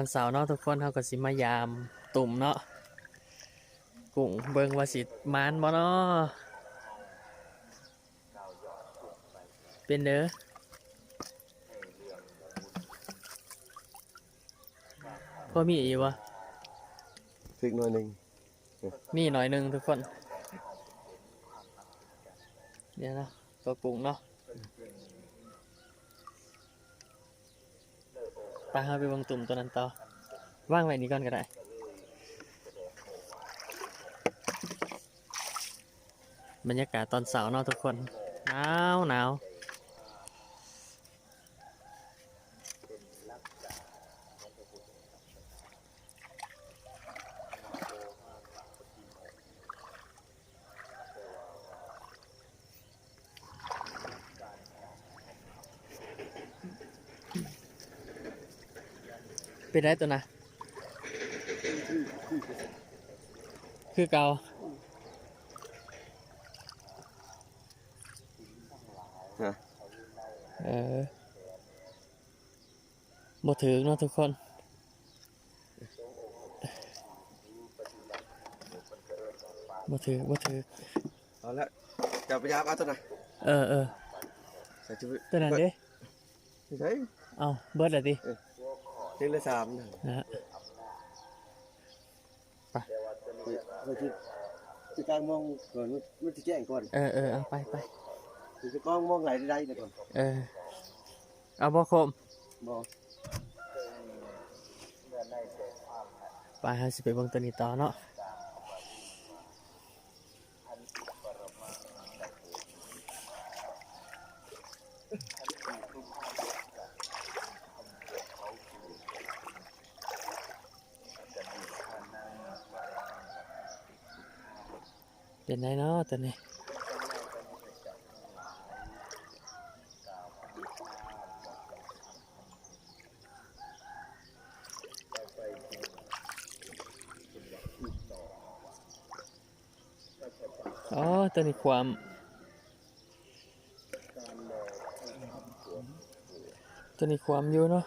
ตอนเสาร์เนาะทุกคนเขาก็สิมายามตุ่มเนาะกุ้งเบิงว่าสิมานบ่เนาะเป็นเด้อพอมีอีกวะพริกหน่อยหนึ่งมีหน่อยหนึงทุกคนเดี๋ยวเนาะตัวกุ้งเนาะ ไปเอาไปวงตุ่มตัวนั้นต่อว่างไว้นี้ก่อนก็ได้บรรยากาศตอนเสาร์เนาะทุกคนหนาวหนาว เป็นได้ตัวนะคือเกาฮะเออบ่ถือเนาะทุกคนบ่ถือบ่ถือเอาละจับไปยาบเอาตัวไหนเออเออใส่ชุดตัวนั้นเด้ไม่ใช่เอาเบิดแล้วดิ เล็กละสามนะนะฮะคือที่ที่กลางมองก่อนมันจะแจ้งก่อนเออเออเอาไปไปคือจะกล้องมองไหลได้ได้ก่อนเออเอาบ่คมบอกไปหาสิไปเบิ่งตัวนี้ต่อเนาะ เป็นไงเนาะตัวนี้อ๋อตัวนี้ความตัวนี้ความอยู่เนาะ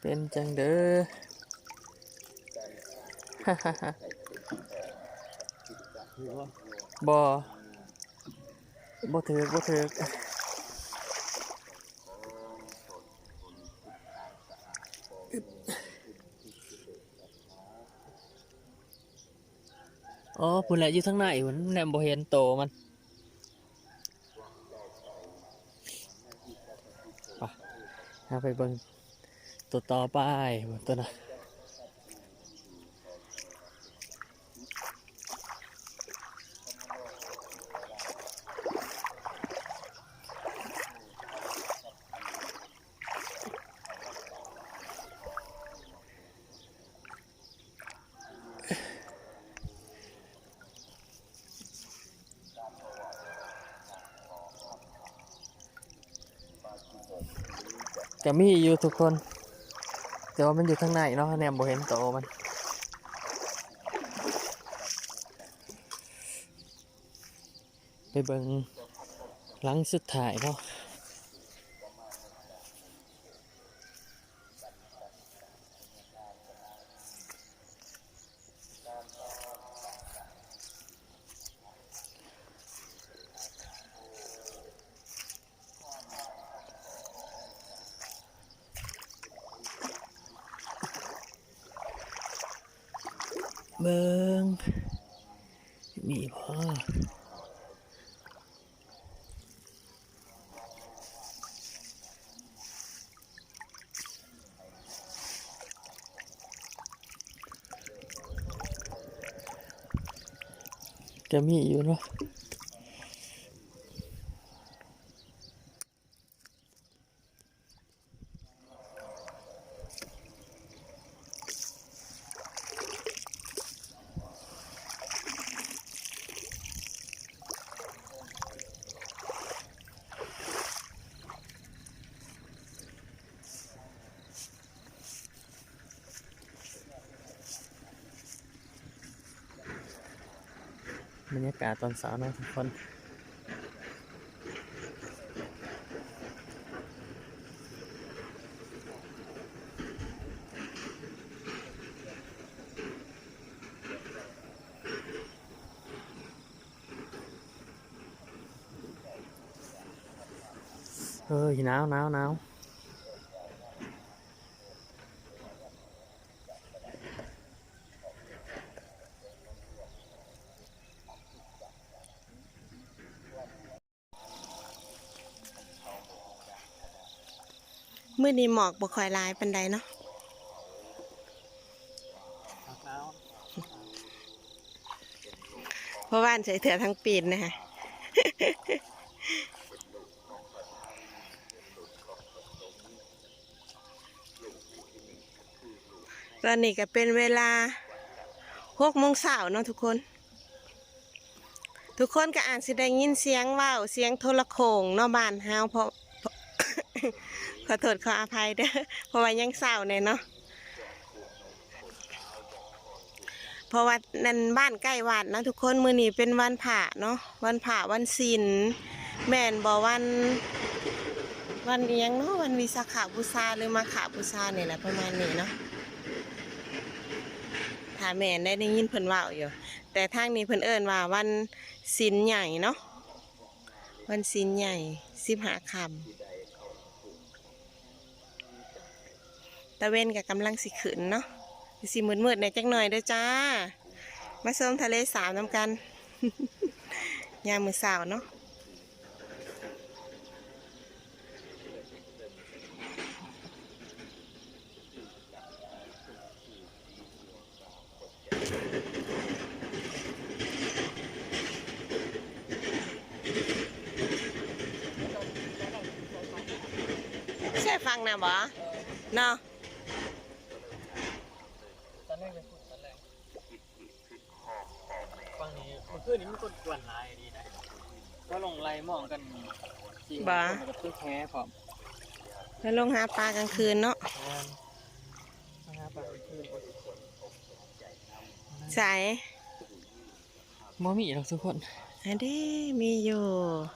เป็นจังเด้อฮ่าฮ่าฮ่า บ่บ่ถือบ่ถือกอ๋อพุ่นแหละอยู่ทางในพุ่นแนมบ่เห็นโตมันไปเอาไปเบิ่งตัวต่อไปตัวน่ะ ก็มีอยู่ทุกคน แต่ว่ามันอยู่ข้างในเนาะแนมบ่เห็นโตมันไปเบิ่งหลังสุดท้ายเนาะ เบิงมีพ่อจะมีอยู่เนาะ บรรยากาศตอนเช้านะทุกคนเออหนาวหนาวหนาว มื้อนี้หมอกบ่ค่อยลายปานใดเนาะหนาวเพราะว่านใส่เถื่อทั้งปีนนะฮะตอนนี้ก็เป็นเวลาหกโมงเช้าเนาะทุกคน ทุกคนก็อ่านสิได้ยินเสียงว่าวเสียงโทรโขงเนาะบ้านเฮาเพราะ ขอโทษขออภัยเด้อเพราะว่ายังเศร้าเนี่ยเนาะเพราะว่านั่นบ้านใกล้วัดนะทุกคนมือนี้เป็นวันผ่าเนาะวันผ่าวันศีลแม่นบอกวัน วันเอียงเนาะวันวิสาขาบูชาหรือมาขาบูชาเนี่ยแหละประมาณนี้เนาะถ้าแม่นได้ได้ยินเพิ่นว่าอยู่ แต่ทางนี้เพิ่นเอิ้นว่าวันศีลใหญ่เนาะวันศีลใหญ่สิบหาคำ ตะเวนกับกำลังสิขึ้นเนาะสิมืดมืดๆในจักหน่อยเด้อจ้า มาชมทะเลสาบน้ำกันยามมือสาวเนาะใช่ฟังนะบ่เนาะ ตอนแรกเลยพูดตอนแรกฟังนี้เมื่อคืนนี้มันคนกวนหลายดีนะก็ลงไล่มองกัน จริงบ่ามันก็ตึกแพ้พร้อมแล้วลงหาปลากลางคืนเนาะงานนะครับไปคืนใส่มอมีหรอกทุกคนอันนี้มีอยู่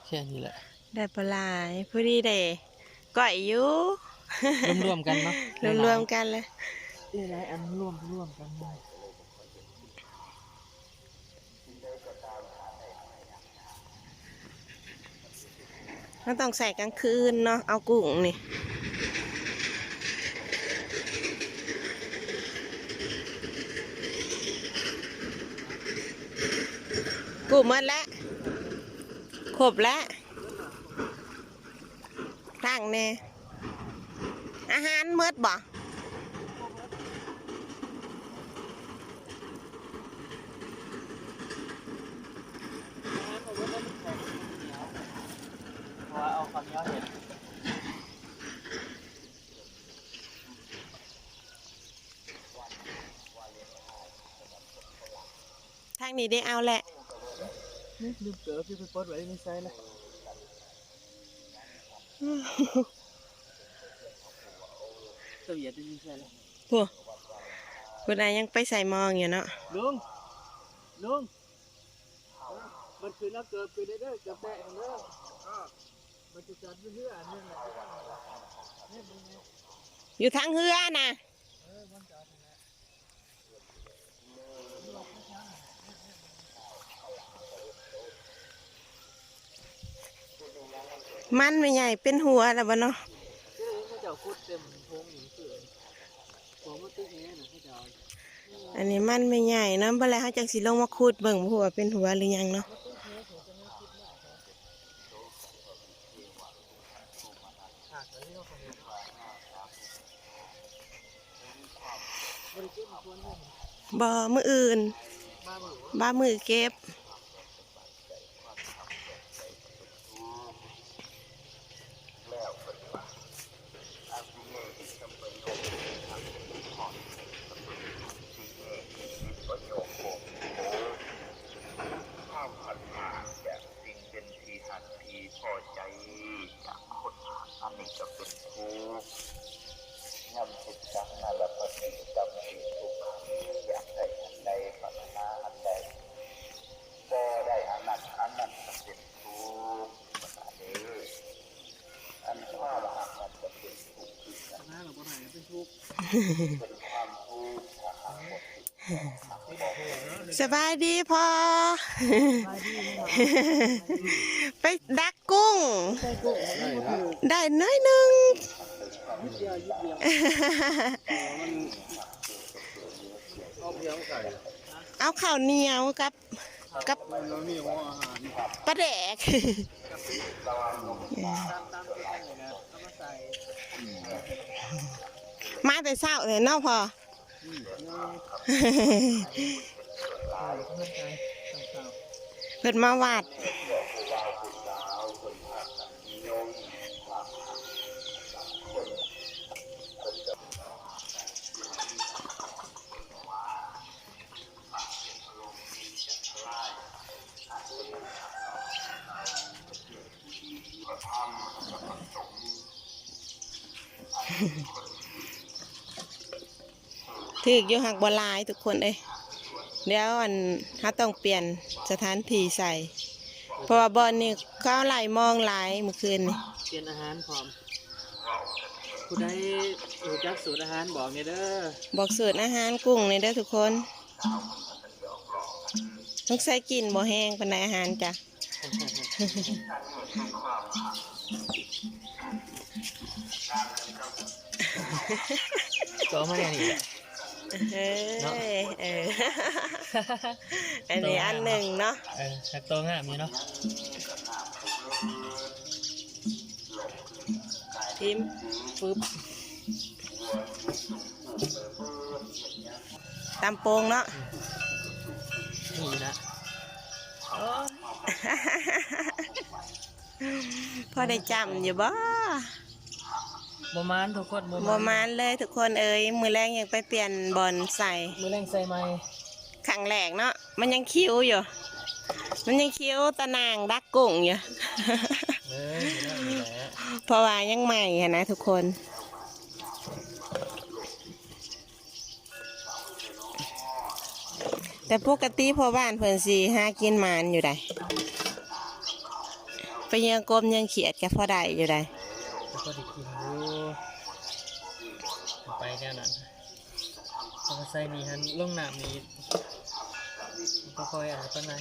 แค่นี้แหละ ได้ปลาหลายพอดีเด้ก่อยอยู่รวมๆกันเนาะรวมๆกันเลย หลายๆอันรวมรวมกันหมด มันต้องใส่กลางคืนเนาะเอากุ้งนี่กุ้งหมดแล้วครบแล้วตั้งแน่อาหารหมดบ่ เพราะว่าเอาความยาวเห็น ทาง นี้ได้เอาแหละนี่ลืมเกิดพี่ไปปดไว้ในไซส์เลยตัวเหยียดจะยิงใช่เลยพวกคุณนายยังไปใส่มองอยู่เนาะลุงลุงมันคือนักเกิดไปได้เด้อกับแดงเด้อมันจะจัดเพื่ออันนึงแหละอยู่ทางเฮือนะ มันไม่ใหญ่เป็นหัวแล้วบ่เนาะเจ้าเขาจะคุดเต็มพงเนาะอันนี้มันไม่ใหญ่เนาะเมื่อไรเขาจังสิลงมาคูดเบิ่งหัวเป็นหัวหรือยังเนาะบ่มืออื่น บ้ามือเก็บ ข้ามผัดผ่านจากสิ่งเป็นทีหันทีพอใจจากคนอันนี้ก็เป็นทุกข์ ย่ำจิตจังนั่นและปฏิกรรมเหตุทุกขังอยากได้อันใดปรารถนาอันใดก็ได้อันนั้นอันนั้นเป็นทุกข์อันนี้อันว่าละอันนั้นก็เป็นทุกข์คือกันหน้าเราบ่ไหนเป็นทุกข์เป็นความทุกข์สบายดีพอ ไปดักกุ้ง ได้น้อยหนึ่งเอาข้าวเหนียวกับกับปลาแดกมาแต่เช้าเลยเนาะพอเพื่อนใจต่างเพิ่นมาวาด ถือกอยู่หักบหลายทุกคนเอ้ยเดี๋ยวอันถ้าต้องเปลี่ยนสถานที่ใส่ เพราะว่าบอลนี่เขาไหลมองหลายเมื่อคืนนี่ๆเตรียมอาหารพร้อมผู้ใดรู้จักสูตรอาหารบอกเนี่ยเด้อบอกสูตรอาหารกุ้งนี่เด้อทุกคนต้องใส่กินบ่แห้งปานใดอาหารจ้ะ ก็มาเนี่ยนี่แหละเฮ้ยเอออันนี้อันหนึ่งเนาะเออชักตัวงามอยู่เนาะทิมปึ๊บตามโปงเนาะ อได้จำอยู่บ่บ่มานทุกคนบ่บ่มานเลยทุกคนเอ้ยมือแรงยังไปเปลี่ยนบอลใส่มือแรงใส่ไม้ขังแหลกเนาะมันยังคิ้วอยู่ มันยังคิ้วตะนางดักกุ้งอยู่เออนี่แหละนี่แหละเพราะว่ายังใหม่อะนะทุกคนแต่ปกติพ่อบ้านเพิ่นสีหากินหมานอยู่ได้ ไปยังกลมยังเขียดกับพ่อได้อยู่ได้แล้วก็ได้กินอยู่ไปแนวนั้นเอามาใส่นี่ฮันลงน้ำนี่ก็ค่อยอะไรปานไหน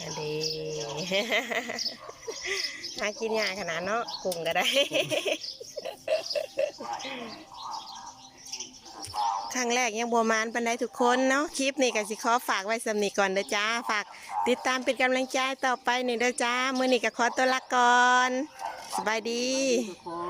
อันดีหากินยากขนาดเนาะกุ้งก็ได้ ครั้งแรกยังบัวมานปันไดทุกคนเนาะคลิปนี้ก็สิขอฝากไว้สำนีก่อนเด้อจ้าฝากติดตามเป็นกำลังใจต่อไปนี่เด้อจ้ามื่อนี้ก็ขอตัวละก่อนสบายดี ทุกคน